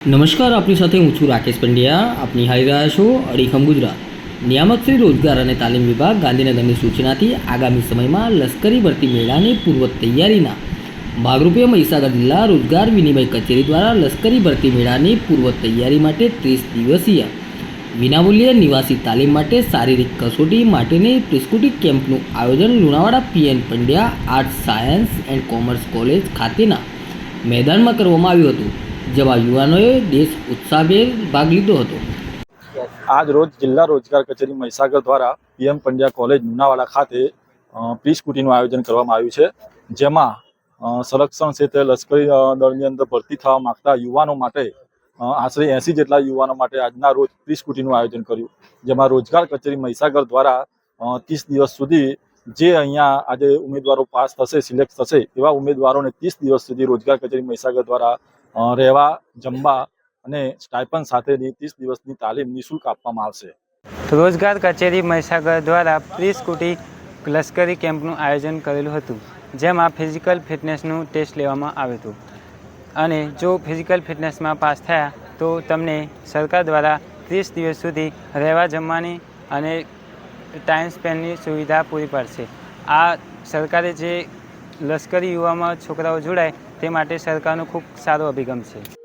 નમસ્કાર, આપની સાથે હું છું રાકેશ પંડ્યા. આપની હારી રહ્યા છો અડીખમ ગુજરાત. નિયામક શ્રી રોજગાર અને તાલીમ વિભાગ ગાંધીનગરની સૂચનાથી આગામી સમયમાં લશ્કરી ભરતી મેળાની પૂર્વ તૈયારીના ભાગરૂપે મહીસાગર જિલ્લા રોજગાર વિનિમય કચેરી દ્વારા લશ્કરી ભરતી મેળાની પૂર્વ તૈયારી માટે ત્રીસ દિવસીય વિનામૂલ્યે નિવાસી તાલીમ માટે શારીરિક કસોટી માટેની પ્રિસ્કુટી કેમ્પનું આયોજન Lunawada P N Pandya arts science and commerce college ખાતેના મેદાનમાં કરવામાં આવ્યું હતું. જેમાં યુવાનોએ દેશ ઉત્સાહભેર ભાગ લીધો હતો. આજ રોજ જિલ્લા રોજગાર કચેરી મહીસાગર દ્વારા પીએમ પંડ્યા કોલેજ લુણાવાડા ખાતે પ્રી સ્કૂટીનું આયોજન કરવામાં આવ્યું છે. જેમાં સંરક્ષણ ક્ષેત્રે લશ્કરી દળની અંદર ભરતી થવા માંગતા યુવાનો માટે આશરે એંસી જેટલા યુવાનો માટે આજના રોજ પ્રી સ્કૂટીનું આયોજન કર્યું. જેમાં રોજગાર કચેરી મહીસાગર દ્વારા ત્રીસ દિવસ સુધી જે અહીંયા આજે ઉમેદવારો પાસ થશે, સિલેક્ટ થશે એવા ઉમેદવારોને ત્રીસ દિવસ સુધી રોજગાર કચેરી મહીસાગર દ્વારા રહેવા, જમવા અને સ્ટાઇપન સાથેની ત્રીસ દિવસની તાલીમ નિઃશુલ્ક આપવામાં આવશે. રોજગાર કચેરી મહીસાગર દ્વારા પ્રી સ્કૂટી લશ્કરી કેમ્પનું આયોજન કરેલું હતું, જેમાં ફિઝિકલ ફિટનેસનું ટેસ્ટ લેવામાં આવ્યું હતું. અને જો ફિઝિકલ ફિટનેસમાં પાસ થયા, તો તમને સરકાર દ્વારા ત્રીસ દિવસ સુધી રહેવા, જમવાની અને ટાઈમ સ્પેન્ડની સુવિધા પૂરી પાડશે. આ સરકારે જે લશ્કરી યુવામાં છોકરાઓ જોડાય તે માટે સરકારનો ખૂબ સારો અભિગમ છે.